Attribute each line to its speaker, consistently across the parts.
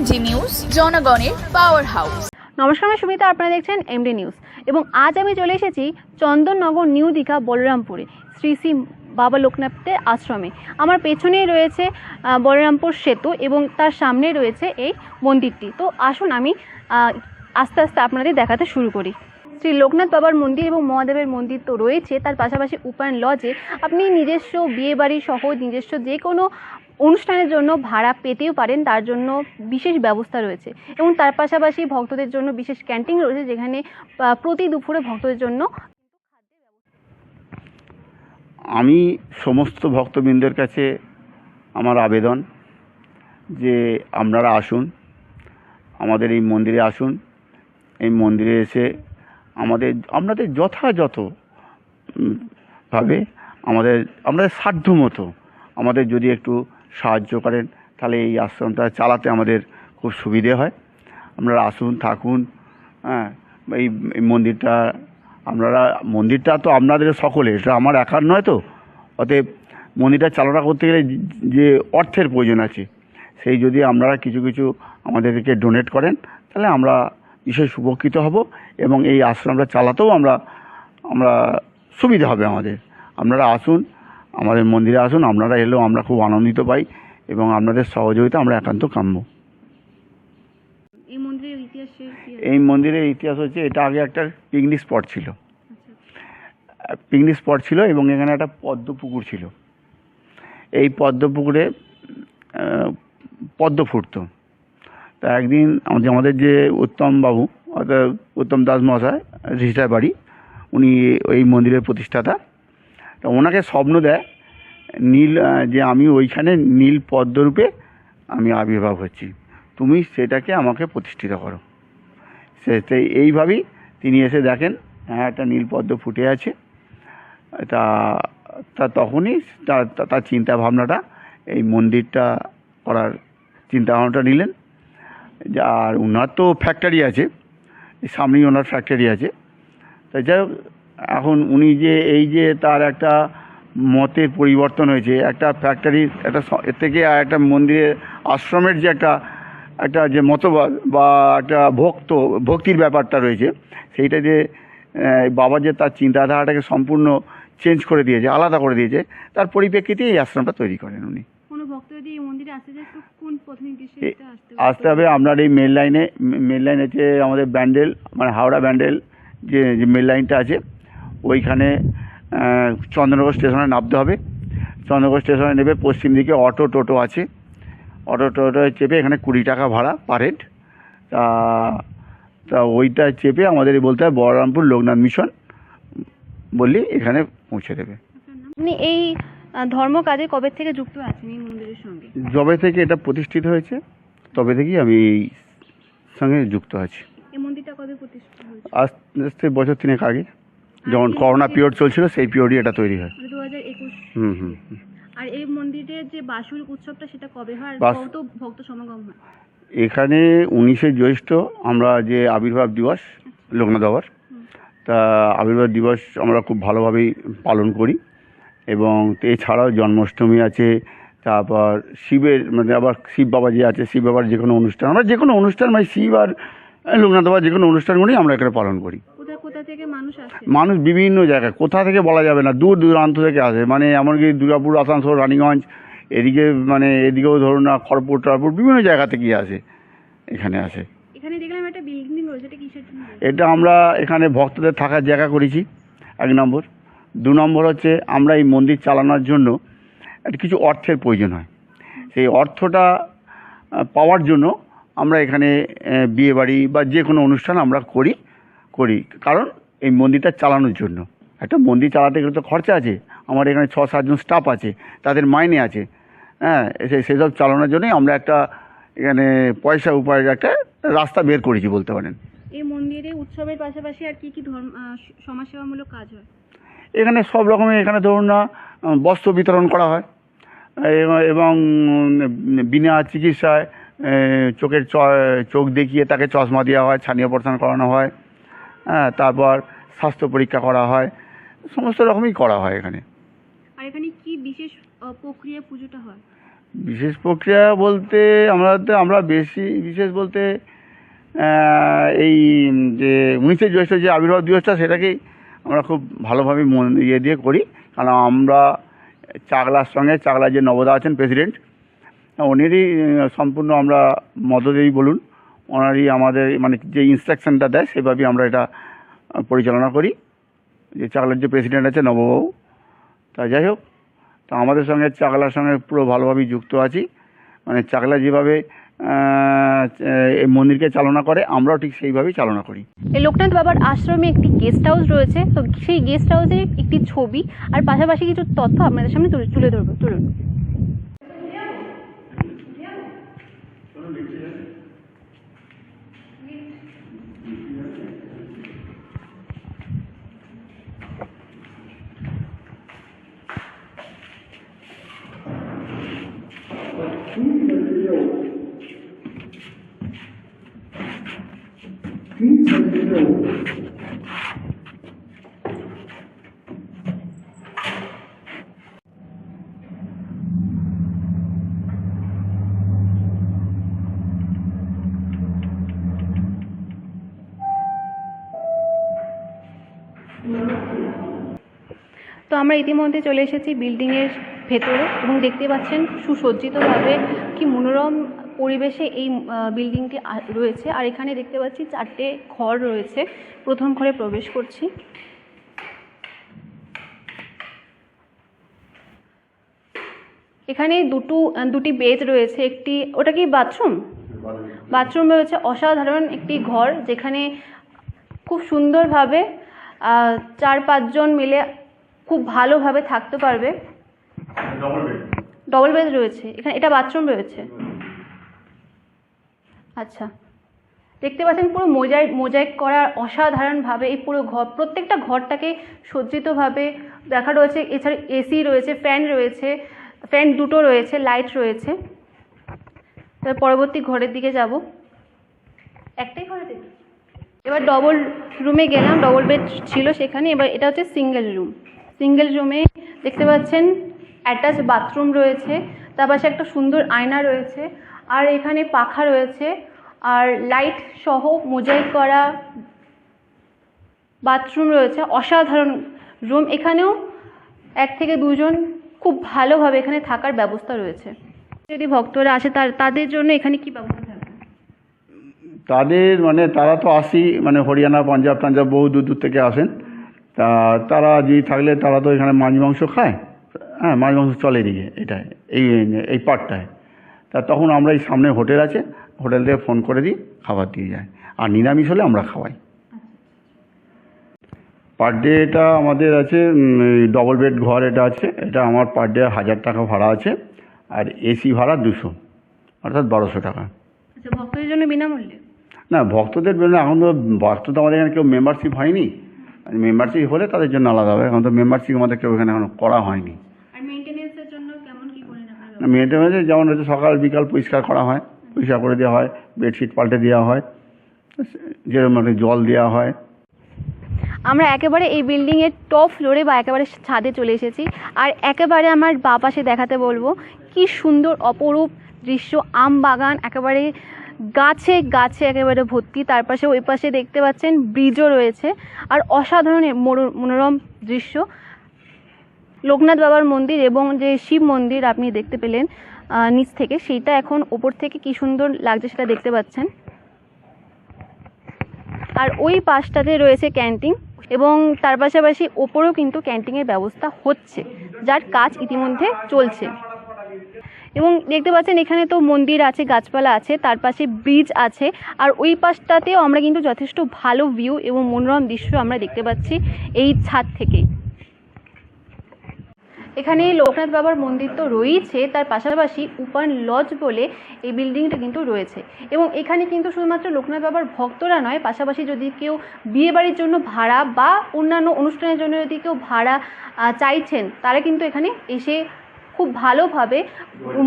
Speaker 1: MG news, জনগণের power house
Speaker 2: নমস্কার, আমি সুমিতা, আপনারা দেখছেন এমডি নিউজ এবং আজ আমি চলে এসেছি চন্দননগর, নিউ দীঘা, বলরামপুরে, শ্রী শ্রী বাবা লোকনাথের আশ্রমে। আমার পেছনেই রয়েছে বলরামপুর সেতু এবং তার সামনে রয়েছে এই মন্দিরটি। তো আসুন আমি আস্তে আস্তে আপনাদের দেখাতে শুরু করি। শ্রী লোকনাথ বাবার মন্দির এবং মহাদেবের মন্দির তো রয়েছে। তার পাশাপাশি উপায়ন লজে আপনি নিজস্ব বিয়েবাড়ি সহ নিজস্ব যে কোনো অনুষ্ঠানের জন্য ভাড়া পেতেও পারেন, তার জন্য বিশেষ ব্যবস্থা রয়েছে। এবং তার পাশাপাশি ভক্তদের জন্য বিশেষ ক্যান্টিন রয়েছে, যেখানে প্রতি দুপুরে ভক্তদের জন্য
Speaker 3: আমি সমস্ত ভক্তবৃন্দের কাছে আমার আবেদন যে আপনারা আসুন, আমাদের এই মন্দিরে আসুন, এই মন্দিরে এসে আমাদের, আপনাদের যথাযথ ভাবে আমাদের আমাদের সাধ্য মতো আমাদের যদি একটু সাহায্য করেন, তাহলে এই আশ্রমটা চালাতে আমাদের খুব সুবিধে হয়। আপনারা আসুন, থাকুন হ্যাঁ এই মন্দিরটা, আপনারা, মন্দিরটা তো আপনাদের সকলে এটা আমার একার নয় তো। অতএব মন্দিরটা চালনা করতে গেলে যে অর্থের প্রয়োজন আছে, সেই যদি আপনারা কিছু কিছু আমাদেরকে ডোনেট করেন, তাহলে আমরা বিশেষ উপকৃত হব এবং এই আশ্রমটা চালাতেও আমরা আমরা সুবিধা হবে আমাদের। আপনারা আসুন আমাদের মন্দিরে আসুন আপনারা এলেও আমরা খুব আনন্দিত পাই এবং আপনাদের সহযোগিতা আমরা একান্ত কাম্য।
Speaker 2: এই মন্দিরের ইতিহাসে
Speaker 3: এই মন্দিরের ইতিহাস হচ্ছে এটা আগে একটা পিকনিক স্পট ছিল। পিকনিক স্পট ছিল এবং এখানে একটা পদ্ম পুকুর ছিল। এই পদ্ম পুকুরে পদ্ম ফুটতো। তা একদিন আমাদের যে উত্তম বাবু, অর্থাৎ উত্তম দাস মহাশয়, রিসার বাড়ি, উনি ওই মন্দিরের প্রতিষ্ঠাতা। তা ওনাকে স্বপ্ন দেয়, নীল যে আমি ওইখানে নীল পদ্মরূপে আমি আবির্ভাব হচ্ছি। তুমি সেটাকে আমাকে প্রতিষ্ঠিত করো। সে এইভাবেই তিনি এসে দেখেন হ্যাঁ একটা নীল পদ্ম ফুটে আছে। তা তা তখনই তার তার চিন্তা ভাবনাটা এই মন্দিরটা করার চিন্তা ভাবনাটা নিলেন। আর ওনার তো ফ্যাক্টরি আছে, সামনেই ওনার ফ্যাক্টরি আছে। তা যাই হোক, এখন উনি যে, এই যে তার একটা মতের পরিবর্তন হয়েছে, একটা ফ্যাক্টরি একটা এর থেকে আর একটা মন্দিরের আশ্রমের যে একটা একটা যে মতবাদ বা একটা ভক্ত, ভক্তির ব্যাপারটা রয়েছে, সেইটা যে বাবা যে তার চিন্তাধারাটাকে সম্পূর্ণ চেঞ্জ করে দিয়েছে, আলাদা করে দিয়েছে, তার পরিপ্রেক্ষিতে এই আশ্রমটা তৈরি করেন উনি।
Speaker 2: ভক্ত যদি এই মন্দিরে আসতে চায় তো কোন
Speaker 3: এ- আসতে হবে আপনার এই মেল লাইনে মেল লাইন আছে আমাদের ব্যান্ডেল মানে হাওড়া ব্যান্ডেল যে যে মেল লাইনটা আছে। ওইখানে চন্দ্রনগর স্টেশনে নামতে হবে। চন্দ্রনগর স্টেশনে নেবে পশ্চিম দিকে অটো টোটো আছে। অটো টোটোয় চেপে এখানে কুড়ি টাকা ভাড়া পার হেড তা তা ওইটা চেপে আমাদের বলতে হয় বহরমপুর লোকনাথ মিশন বললি এখানে পৌঁছে দেবে।
Speaker 2: আপনি এই ধর্ম কাজে কবে থেকে যুক্ত আছেন এই মন্দিরের সঙ্গে?
Speaker 3: যবে থেকে এটা প্রতিষ্ঠিত হয়েছে তবে থেকেই আমি এই সঙ্গে যুক্ত আছি।
Speaker 2: এই মন্দিরটা কবে প্রতিষ্ঠিত হয়েছে?
Speaker 3: আস্তে আস্তে বছর তিনেক আগে যখন করোনা পিরিয়ড চলছিল সেই পিরিয়ডই এটা তৈরি হয়।
Speaker 2: মানে দু হাজার একুশ
Speaker 3: হুম হুম।
Speaker 2: আর এই মন্দিরের যে বাসুর উৎসবটা সেটা কবে হয়? আর কত ভক্ত সমাগম হয়?
Speaker 3: এখানে উনিশে জ্যৈষ্ঠ আমরা যে আবির্ভাব দিবস লোকনাথ বাবার তা আবির্ভাব দিবস আমরা খুব ভালোভাবেই পালন করি। এবং এছাড়াও জন্মাষ্টমী আছে তারপর শিবের মানে আবার শিব বাবা যে আছে শিব বাবার যে কোনো অনুষ্ঠান আমরা যে কোনো অনুষ্ঠান মানে শিব আর লোকনাথ বাবার যে কোনো অনুষ্ঠানগুলি আমরা এখানে পালন করি।
Speaker 2: মানুষ
Speaker 3: মানুষ বিভিন্ন জায়গায় কোথা থেকে বলা যাবে না দূর দূরান্ত থেকে আসে মানে এমনকি দুর্গাপুর আসানসোল রানীগঞ্জ এদিকে মানে এদিকেও ধরুন না খড়পুর টরপুর বিভিন্ন জায়গা থেকেই আসে এখানে আসে?
Speaker 2: এটা
Speaker 3: আমরা এখানে ভক্তদের থাকার জায়গা করেছি এক নম্বর। দু নম্বর হচ্ছে আমরা এই মন্দির চালানোর জন্য একটা কিছু অর্থের প্রয়োজন হয়। সেই অর্থটা পাওয়ার জন্য আমরা এখানে বিয়েবাড়ি বা যে কোনো অনুষ্ঠান আমরা করি করি। কারণ এই মন্দিরটা চালানোর জন্য। একটা মন্দির চালাতে গেলে তো খরচা আছে। আমার এখানে ছ সাতজন স্টাফ আছে, তাদের মাইনে আছে। হ্যাঁ সেসব চালানোর জন্যই আমরা একটা এখানে পয়সা উপায়ের একটা রাস্তা বের করেছি বলতে পারেন।
Speaker 2: এই মন্দিরে উৎসবের পাশাপাশি আর কি কি ধর্ম সমাজসেবামূলক কাজ হয়?
Speaker 3: এখানে সব রকমের এখানে ধরুন না বস্ত্র বিতরণ করা হয়। এবং- বিনা চিকিৎসায় চোখের চ- চোখ দেখিয়ে তাকে চশমা দেওয়া হয় ছানি অপারেশন করানো হয় হ্যাঁ তারপর স্বাস্থ্য পরীক্ষা করা হয় সমস্ত রকমই করা হয় এখানে।
Speaker 2: আর এখানে কি বিশেষ প্রক্রিয়া পুজোটা হয়?
Speaker 3: বিশেষ প্রক্রিয়া বলতে আমরা আমরা বেশি বিশেষ বলতে এই যে উনিশে জ্যৈষ্ঠ যে আবির্ভাব দিবসটা সেটাকেই আমরা খুব ভালোভাবে মন ইয়ে দিয়ে করি। কারণ আমরা চাকলার সঙ্গে চাকলা যে নবদা আছেন প্রেসিডেন্ট ওনারই সম্পূর্ণ আমরা মদতেই বলুন। ওনারই আমাদের মানে যে ইনস্ট্রাকশনটা দেয়, সেভাবেই আমরা এটা পরিচালনা করি। যে চাকলার যে প্রেসিডেন্ট আছে নববাবু। তা যাই হোক, তা আমাদের সঙ্গে চাকলার সঙ্গে পুরো ভালোভাবেই যুক্ত আছি। মানে চাকলা যেভাবে মন্দিরকে চালনা করে, আমরাও ঠিক সেইভাবেই চালনা করি।
Speaker 2: এই লোকনাথ বাবার আশ্রমে একটি গেস্ট হাউস রয়েছে। তো সেই গেস্ট হাউসের একটি ছবি, আর পাশাপাশি কিছু তথ্য আপনাদের সামনে তুলে- ধরবো চলুন তো আমরা ইতিমধ্যে চলে এসেছি বিল্ডিংয়ের ভেতরে এবং দেখতে পাচ্ছেন সুসজ্জিতভাবে কি মনোরম পরিবেশে এই বিল্ডিংটি রয়েছে। আর এখানে দেখতে পাচ্ছি চারটে ঘর রয়েছে। প্রথম ঘরে প্রবেশ করছি। এখানে দুটো, দুটি বেড রয়েছে। একটি, ওটা কি বাথরুম? বাথরুম রয়েছে। অসাধারণ একটি ঘর যেখানে খুব সুন্দরভাবে চার পাঁচজন মিলে খুব ভালোভাবে থাকতে পারবে। ডবল বেড রয়েছে। এখানে এটা বাথরুম রয়েছে। আচ্ছা। দেখতে পাচ্ছেন পুরো মোজাইক মোজাইক করা অসাধারণভাবে এই পুরো ঘর প্রত্যেকটা ঘরটাকে সজ্জিতভাবে দেখা রয়েছে। এছাড়া এসি রয়েছে ফ্যান রয়েছে ফ্যান দুটো রয়েছে লাইট রয়েছে। তার পরবর্তী ঘরের দিকে যাব। একটাই ঘরে দেখি। এবার ডবল রুমে গেলাম ডবল বেড ছিল সেখানে। এবার এটা হচ্ছে সিঙ্গেল রুম সিঙ্গেল রুমে দেখতে পাচ্ছেন অ্যাটাচ বাথরুম রয়েছে, তার পাশে একটা সুন্দর আয়না রয়েছে, আর এখানে পাখা রয়েছে, আর লাইট সহ মোজাইক করা বাথরুম রয়েছে, অসাধারণ রুম। এখানেও এক থেকে দুজন খুব ভালোভাবে এখানে থাকার ব্যবস্থা রয়েছে। যদি ভক্তরা আসে, তার তাদের জন্য এখানে কি ব্যবস্থা থাকবে?
Speaker 3: তাদের মানে তারা তো আসি মানে হরিয়ানা, পাঞ্জাব, টাঞ্জাব বহু দূর দূর থেকে আসেন। তা তারা যদি থাকলে তারা তো এখানে মাছ মাংস খায়। হ্যাঁ মাছ মাংস চলে এদিকে এটাই এই এই পার্টটায় তা তখন আমরা এই সামনে হোটেল আছে হোটেল থেকে ফোন করে দিই খাবার দিয়ে যায়। আর নিরামিষ হলে আমরা খাওয়াই। পার ডে এটা আমাদের আছে ডবল বেড ঘর এটা আছে এটা আমার পার ডে হাজার টাকা ভাড়া আছে আর এসি ভাড়া দুশো অর্থাৎ বারোশো টাকা।
Speaker 2: আচ্ছা ভক্তদের জন্য বিনামূল্যে?
Speaker 3: না ভক্তদের জন্য এখন তো ভক্ত তো আমাদের এখানে কেউ মেম্বারশিপ হয়নি। মেম্বারশিপ হলে তাদের জন্য আলাদা হবে। এখন তো মেম্বারশিপ আমাদের কেউ এখানে এখনও করা হয়নি।
Speaker 2: আর মেনটেনেন্সের জন্য কেমন কি করেন আপনারা
Speaker 3: মেয়েদের মধ্যে যেমন হচ্ছে সকাল বিকাল পরিষ্কার করা হয় পরিষ্কার করে দেওয়া হয় বেডশিট পাল্টে দেওয়া হয় যেরকম একটা জল দেওয়া হয়।
Speaker 2: আমরা একেবারে এই বিল্ডিংয়ের টপ ফ্লোরে বা একেবারে ছাদে চলে এসেছি। আর একেবারে আমার বা পাশে দেখাতে বলব কি সুন্দর অপরূপ দৃশ্য আম বাগান একেবারে গাছে গাছে একেবারে ভর্তি। তার পাশে ওই পাশে দেখতে পাচ্ছেন ব্রিজও রয়েছে। আর অসাধারণ মনোরম দৃশ্য। লোকনাথ বাবার মন্দির এবং যে শিব মন্দির আপনি দেখতে পেলেন নিচ থেকে, সেইটা এখন ওপর থেকে কি সুন্দর লাগছে সেটা দেখতে পাচ্ছেন। আর ওই পাশটাতে রয়েছে ক্যান্টিন এবং তার পাশাপাশি ওপরেও কিন্তু ক্যান্টিনের ব্যবস্থা হচ্ছে, যার কাজ ইতিমধ্যে চলছে। এবং দেখতে পাচ্ছেন এখানে তো মন্দির আছে, গাছপালা আছে, তার পাশে ব্রিজ আছে। আর ওই পাশটাতেও আমরা কিন্তু যথেষ্ট ভালো ভিউ এবং মনোরম দৃশ্য আমরা দেখতে পাচ্ছি এই ছাদ থেকেই এখানে লোকনাথ বাবার মন্দির তো রয়েছে, তার পাশাপাশি উপান লজ বলে এই বিল্ডিংটা কিন্তু রয়েছে। এবং এখানে কিন্তু শুধুমাত্র লোকনাথ বাবার ভক্তরা নয়, পাশাপাশি যদি কেউ বিয়ে বাড়ির জন্য ভাড়া বা অন্যান্য অনুষ্ঠানের জন্য যদি কেউ ভাড়া চাইছেন, তারা কিন্তু এখানে এসে খুব ভালোভাবে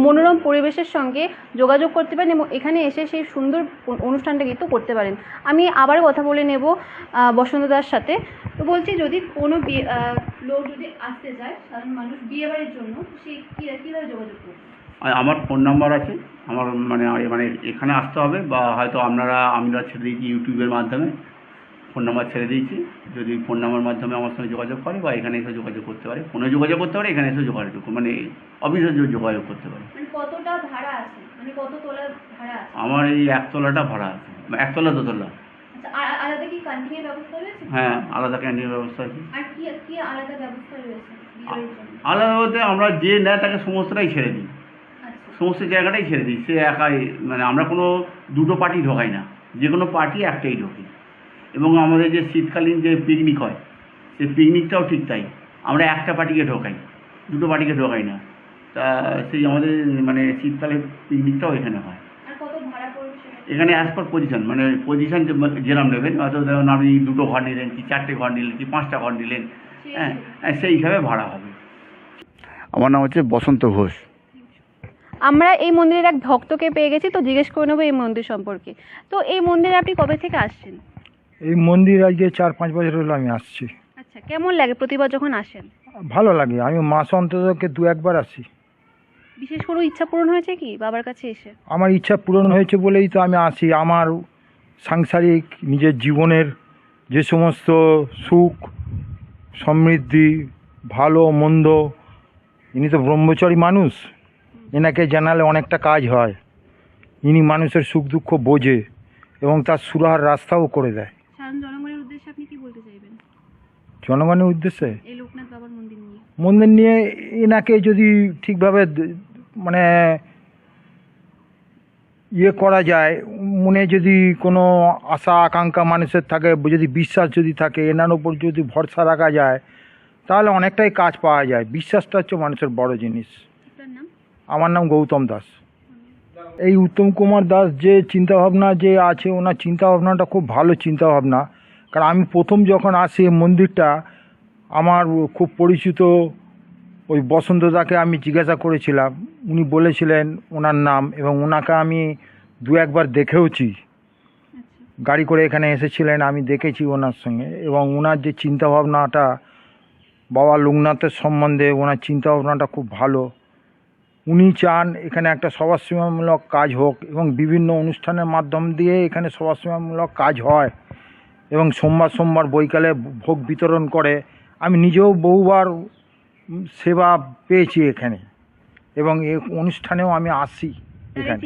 Speaker 2: মনোরম পরিবেশের সঙ্গে যোগাযোগ করতে পারেন এবং এখানে এসে সেই সুন্দর অনুষ্ঠানটা কিন্তু করতে পারেন। আমি আবার কথা বলে নেব আহ, বসন্ত দার সাথে। তো বলছি যদি কোনো বিয়ে লোক যদি আসতে চায় সাধারণ মানুষ বিয়ে বাড়ির জন্য সে কীভাবে যোগাযোগ করবে?
Speaker 3: আমার ফোন নাম্বার আছে। আমার মানে মানে এখানে আসতে হবে বা হয়তো আপনারা আমরা ছেড়ে দিয়েছি ইউটিউবের মাধ্যমে। ফোন নাম্বার ছেড়ে দিয়েছি। যদি ফোন নাম্বার মাধ্যমে আমার সঙ্গে যোগাযোগ করে বা এখানে এসে যোগাযোগ করতে পারে ফোনে যোগাযোগ করতে পারে এখানে এসে যোগাযোগ মানে অফিসে যোগাযোগ করতে পারে।
Speaker 2: মানে কতটা ভাড়া আছে? মানে কত তোলা ভাড়া
Speaker 3: আমার এই একতলাটা ভাড়া আছে। একতলা দোতলা।
Speaker 2: আচ্ছা আলাদা কি ক্যান্টিনের ব্যবস্থা রয়েছে?
Speaker 3: হ্যাঁ আলাদা ক্যান্টিনের ব্যবস্থা আছে।
Speaker 2: আর কি কি আলাদা ব্যবস্থা রয়েছে
Speaker 3: আলাদা বলতে আমরা যে নেয় তাকে সমস্তটাই ছেড়ে দিই।
Speaker 2: আচ্ছা।
Speaker 3: সমস্ত জায়গাটাই ছেড়ে দিই। সে একাই মানে আমরা কোনো দুটো পার্টি ঢোকাই না। যে কোনো পার্টি একটাই ঢোকি। এবং আমাদের যে শীতকালীন যে পিকনিক হয় সেই পিকনিকটাও ঠিক তাই। আমরা একটা পার্টিকে ঢোকাই দুটো পার্টিকে ঢোকাই না। তা সেই আমাদের মানে শীতকালে পিকনিকটাও এখানে হয়।
Speaker 2: আর কত ভাড়া পড়বে সেটা?
Speaker 3: এখানে অ্যাজ পার পজিশন মানে পজিশন যেরকম নেবেন হয়তো ধরুন আপনি দুটো ঘর নিলেন কি চারটে ঘর নিলেন কি পাঁচটা ঘর নিলেন হ্যাঁ হ্যাঁ, সেই। হিসাবে ভাড়া হবে। আমার নাম হচ্ছে বসন্ত ঘোষ।
Speaker 2: আমরা এই মন্দিরের এক ভক্তকে পেয়ে গেছি তো জিজ্ঞেস করে নেব এই মন্দির সম্পর্কে। তো এই মন্দিরে আপনি কবে থেকে আসছেন?
Speaker 4: এই মন্দির আজকে চার পাঁচ বছর হলো আমি আসছি।
Speaker 2: আচ্ছা কেমন লাগে প্রতিবার যখন আসেন
Speaker 4: ভালো লাগে আমি মাস অন্ততকে দু একবার আসি।
Speaker 2: বিশেষ কোনো ইচ্ছা পূরণ হয়েছে কি বাবার কাছে এসে?
Speaker 4: আমার ইচ্ছা পূরণ হয়েছে বলেই তো আমি আসি। আমার সাংসারিক নিজের জীবনের যে সমস্ত সুখ সমৃদ্ধি ভালো মন্দ ইনি তো ব্রহ্মচারী মানুষ এনাকে জানালে অনেকটা কাজ হয়। ইনি মানুষের সুখ দুঃখ বোঝে এবং তার সুরাহার রাস্তাও করে দেয়
Speaker 2: সাধারণ জনগণের উদ্দেশ্যে আপনি কি বলতে চাইবেন
Speaker 4: জনগণের উদ্দেশ্যে?
Speaker 2: মন্দির নিয়ে।
Speaker 4: এনাকে যদি ঠিকভাবে মানে ইয়ে করা যায় মনে যদি কোনো আশা আকাঙ্ক্ষা মানুষের থাকে যদি বিশ্বাস যদি থাকে এনার উপর যদি ভরসা রাখা যায় তাহলে অনেকটাই কাজ পাওয়া যায়। বিশ্বাসটা হচ্ছে মানুষের বড় জিনিস। আমার নাম গৌতম দাস। এই উত্তম কুমার দাস যে চিন্তাভাবনা যে আছে ওনার চিন্তাভাবনাটা খুব ভালো চিন্তাভাবনা। কারণ আমি প্রথম যখন আসি মন্দিরটা, আমার খুব পরিচিত ওই বসন্তদাকে আমি জিজ্ঞাসা করেছিলাম। উনি বলেছিলেন ওনার নাম এবং ওনাকে আমি দু একবার দেখেওছি। গাড়ি করে এখানে এসেছিলেন, আমি দেখেছি ওনার সঙ্গে এবং ওনার যে চিন্তাভাবনাটা, বাবা লোকনাথের সম্বন্ধে ওনার চিন্তাভাবনাটা খুব ভালো। উনি চান এখানে একটা সমাজসেবামূলক কাজ হোক এবং বিভিন্ন অনুষ্ঠানের মাধ্যম দিয়ে এখানে সমাজসেবামূলক কাজ হয়। এবং সোমবার সোমবার বৈকালে ভোগ বিতরণ করে। আমি নিজেও বহুবার সেবা পেয়েছি এখানে। এবং এই অনুষ্ঠানেও আমি আসি এখানে।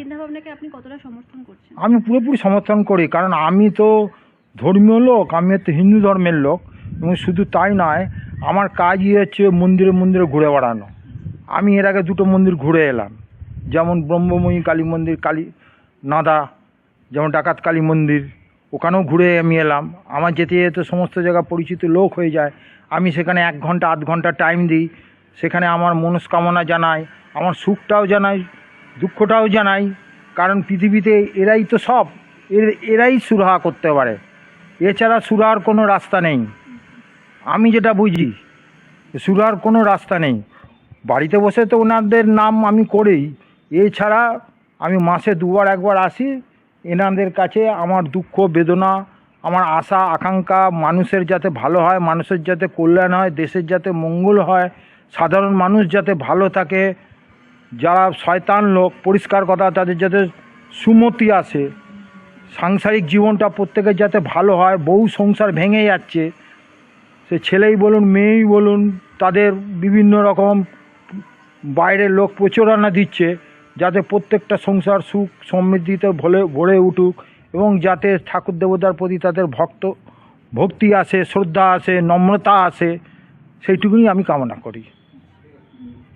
Speaker 2: আপনি কতটা সমর্থন
Speaker 4: আমি পুরোপুরি সমর্থন করি কারণ আমি তো ধর্মীয় লোক আমি তো হিন্দু ধর্মের লোক এবং শুধু তাই নয় আমার কাজই হচ্ছে মন্দিরে মন্দিরে ঘুরে বেড়ানো। আমি এর আগে দুটো মন্দির ঘুরে এলাম। যেমন ব্রহ্মময়ী কালী মন্দির কালী নাদা যেমন ডাকাত কালী মন্দির ওখানেও ঘুরে আমি এলাম। আমার যেতে যেতে সমস্ত জায়গা পরিচিত লোক হয়ে যায়। আমি সেখানে এক ঘণ্টা, আধ ঘণ্টা টাইম দিই। সেখানে আমার মনস্কামনা জানাই, আমার সুখটাও জানাই, দুঃখটাও জানাই। কারণ পৃথিবীতে এরাই তো সব। এর, এরাই সুরাহা করতে পারে। এছাড়া সুরাহার কোনো রাস্তা নেই। আমি যেটা বুঝি, সুরাহার কোনো রাস্তা নেই। বাড়িতে বসে তো ওনাদের নাম আমি করেই। এছাড়া আমি মাসে দুবার, একবার আসি। এনাদের কাছে আমার দুঃখ, বেদনা, আমার আশা, আকাঙ্ক্ষা, মানুষের যাতে ভালো হয়, মানুষের যাতে কল্যাণ হয়, দেশের যাতে মঙ্গল হয়, সাধারণ মানুষ যাতে ভালো থাকে, যারা শয়তান লোক, পরিষ্কার কথা, তাদের যাতে সুমতি আসে, সাংসারিক জীবনটা প্রত্যেকের যাতে ভালো হয় বহু সংসার ভেঙে যাচ্ছে, সে ছেলেই বলুন, মেয়েই বলুন, তাদের বিভিন্ন রকম বাইরের লোক প্রচুরণা দিচ্ছে যাতে প্রত্যেকটা সংসার সুখ সমৃদ্ধিতে ভরে ভরে উঠুক এবং যাতে ঠাকুর দেবতার প্রতি তাদের ভক্ত ভক্তি আসে শ্রদ্ধা আসে নম্রতা আসে সেইটুকুনি আমি কামনা করি।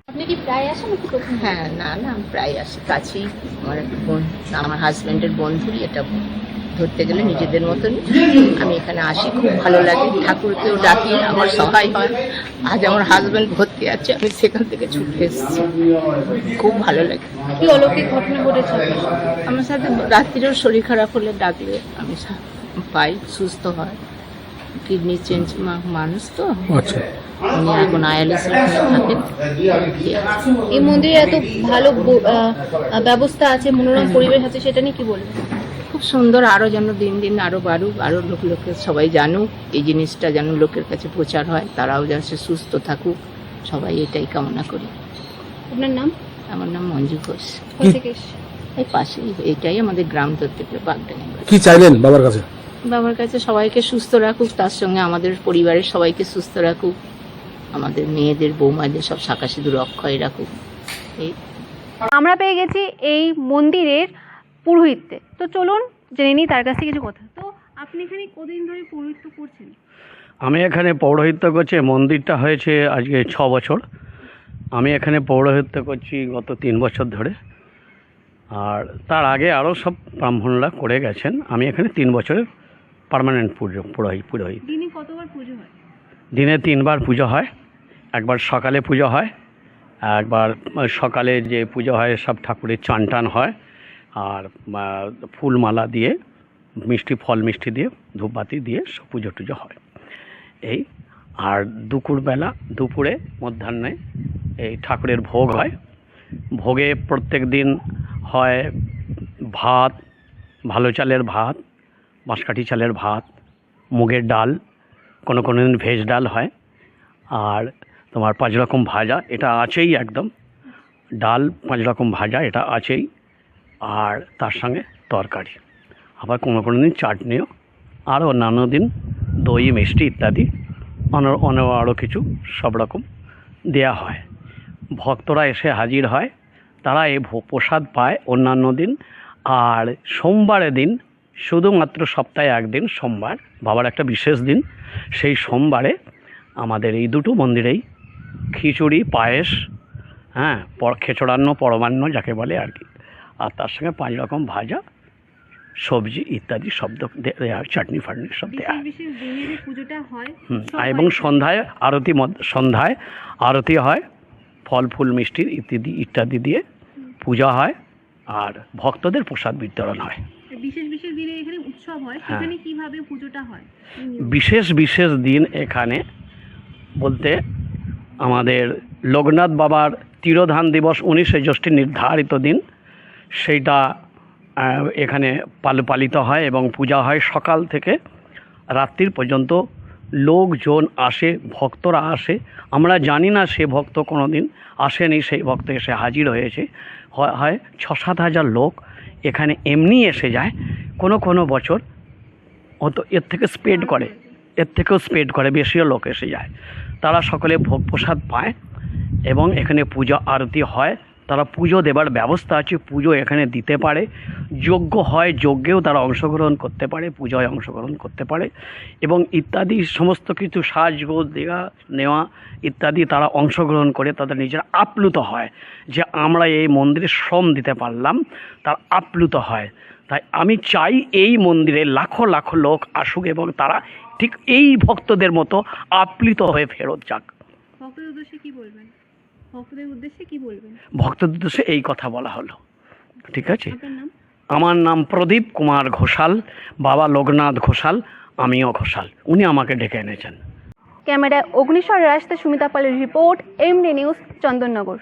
Speaker 2: আপনি কি প্রায় আসেন
Speaker 5: হ্যাঁ না না আমি প্রায় আসি। কাছেই। আমার একটা বোন আমার হাজব্যান্ডের বন্ধুরই এটা ধরতে গেলে নিজেদের মতন আমি এখানে আসি খুব ভালো লাগে। ঠাকুরকেও ডাকি আমার সহায় হয়। আজ আমার হাজব্যান্ড ভর্তি আছে আমি সেখান থেকে ছুটে এসেছি। খুব ভালো লাগে।
Speaker 2: কি অলৌকিক ঘটনা ঘটেছে
Speaker 5: আমার সাথে রাত্রিরও শরীর খারাপ হলে ডাকলে আমি পাই সুস্থ হয়। কিডনি চেঞ্জ মানুষ তো।
Speaker 4: আচ্ছা।
Speaker 5: উনি এখন আয়ালিসের থাকেন।
Speaker 2: এই মন্দিরে এত ভালো ব্যবস্থা আছে মনোরম পরিবেশ আছে সেটা নিয়ে কি বলবেন?
Speaker 5: সুন্দর আরও যেন দিন দিন আরও বাড়ুক আরও লোক লোকের সবাই জানুক এই জিনিসটা যেন লোকের কাছে প্রচার হয় তারাও যেন সে সুস্থ থাকুক সবাই এটাই কামনা করি।
Speaker 2: আপনার নাম?
Speaker 5: আমার নাম মঞ্জু ঘোষ। এই পাশেই এটাই আমাদের গ্রাম ধরতে গেলে বাগডাঙ্গা।
Speaker 6: কি চাইলেন বাবার কাছে?
Speaker 5: বাবার কাছে সবাইকে সুস্থ রাখুক তার সঙ্গে আমাদের পরিবারের সবাইকে সুস্থ রাখুক আমাদের মেয়েদের বৌমাদের সব শাখা সিঁদুর অক্ষয় রাখুক। এই
Speaker 2: আমরা পেয়ে গেছি এই মন্দিরের পুরোহিতকে তো চলুন জেনে নিই তার কাছ থেকে কিছু কথা। তো আপনি এখানে কদিন ধরে পুরোহিত্য করছেন?
Speaker 7: আমি এখানে পৌরোহিত্য করছি মন্দিরটা হয়েছে আজকে ছ বছর। আমি এখানে পৌরোহিত্য করছি গত তিন বছর ধরে। আর তার আগে আরও সব ব্রাহ্মণরা করে গেছেন। আমি এখানে তিন বছরের পার্মানেন্ট পুজো পুরোহিত পুরোহিত।
Speaker 2: দিনে কতবার পুজো হয়?
Speaker 7: দিনে তিনবার পুজো হয়। একবার সকালে পুজো হয় একবার সকালে যে পুজো হয় সব ঠাকুরের চান টান হয়। আর ফুলমালা দিয়ে, মিষ্টি, ফল মিষ্টি দিয়ে, ধূপবাতি দিয়ে সব পুজো টুজো হয়। এই, আর দুপুরবেলা, দুপুরে মধ্যাহ্নে এই ঠাকুরের ভোগ হয়। ভোগে প্রত্যেক দিন হয় ভাত, ভালো চালের ভাত, বাঁশকাঠি চালের ভাত, মুগের ডাল, কোনো কোনো দিন ভেজ ডাল হয়। আর তোমার পাঁচ রকম ভাজা, এটা আছেই একদম। ডাল, পাঁচ রকম ভাজা, এটা আছেই। আর তার সঙ্গে তরকারি। আবার কোনো কোনো দিন চাটনিও, আর অন্যান্য দিন দই, মিষ্টি ইত্যাদি অন্য অন্য আরও কিছু সব রকম দেয়া হয়। ভক্তরা এসে হাজির হয়, তারা এই প্রসাদ পায় অন্যান্য দিন। আর সোমবারের দিন, শুধুমাত্র সপ্তাহে একদিন, সোমবার, বাবার একটা বিশেষ দিন, সেই সোমবারে আমাদের এই দুটো মন্দিরেই খিচুড়ি, পায়েস হ্যাঁ খেচড়ান্ন, পরমান্ন, যাকে বলে আর কি। আর তার সঙ্গে পাঁচ রকম ভাজা সবজি ইত্যাদি সব দেওয়া হয় চাটনি ফাটনি সব দেওয়া হয়।
Speaker 2: হয়।
Speaker 7: এবং সন্ধ্যায় আরতি মধ্য- সন্ধ্যায় আরতি হয় ফল ফুল মিষ্টি ইত্যাদি ইত্যাদি দিয়ে পূজা হয় আর ভক্তদের প্রসাদ বিতরণ হয়।
Speaker 2: বিশেষ বিশেষ দিনে এখানে উৎসব হয়?
Speaker 7: বিশেষ বিশেষ দিন এখানে বলতে আমাদের লোকনাথ বাবার তিরোধান দিবস উনিশে জ্যৈষ্ঠী নির্ধারিত দিন। সেইটা এখানে পাল- পালিত হয় এবং পূজা হয় সকাল থেকে রাত্রির পর্যন্ত। লোকজন আসে, ভক্তরা আসে। আমরা জানি না সে ভক্ত কোনো দিন আসেনি, সেই ভক্ত এসে হাজির হয়েছে। হয় ছ সাত হাজার লোক এখানে এমনি এসে যায়। কোনো কোনো বছর অত এর থেকে স্প্রেড করে, এর থেকেও স্প্রেড করে, বেশিও লোক এসে যায়। তারা সকলে ভোগ প্রসাদ পায় এবং এখানে পূজা আরতি হয়। তারা পুজো দেবার ব্যবস্থা আছে, পুজো এখানে দিতে পারে। যজ্ঞ হয় যজ্ঞেও তারা অংশগ্রহণ করতে পারে, পূজায় অংশগ্রহণ করতে পারে এবং ইত্যাদি সমস্ত কিছু সাজগোজ দেওয়া, নেওয়া ইত্যাদি তারা অংশগ্রহণ করে তাদের নিজেরা আপ্লুত হয় যে আমরা এই মন্দিরে শ্রম দিতে পারলাম, তার আপ্লুত হয়। তাই আমি চাই এই মন্দিরে লাখো লাখো লোক আসুক এবং তারা ঠিক এই ভক্তদের মতো আপ্লুত হয়ে ফেরত যাক।
Speaker 2: কি বলবেন? ভক্তদের উদ্দেশ্যে কি বলবেন?
Speaker 7: ভক্তদের উদ্দেশ্যে এই কথা বলা হলো। ঠিক আছে? আমার নাম প্রদীপ কুমার ঘোষাল বাবা লোকনাথ ঘোষাল আমিও ঘোষাল। উনি আমাকে ডেকে এনেছেন।
Speaker 2: ক্যামেরায় অগ্নিশ্বর রাস্তা সুমিতা পালের রিপোর্ট এমডি নিউজ চন্দননগর।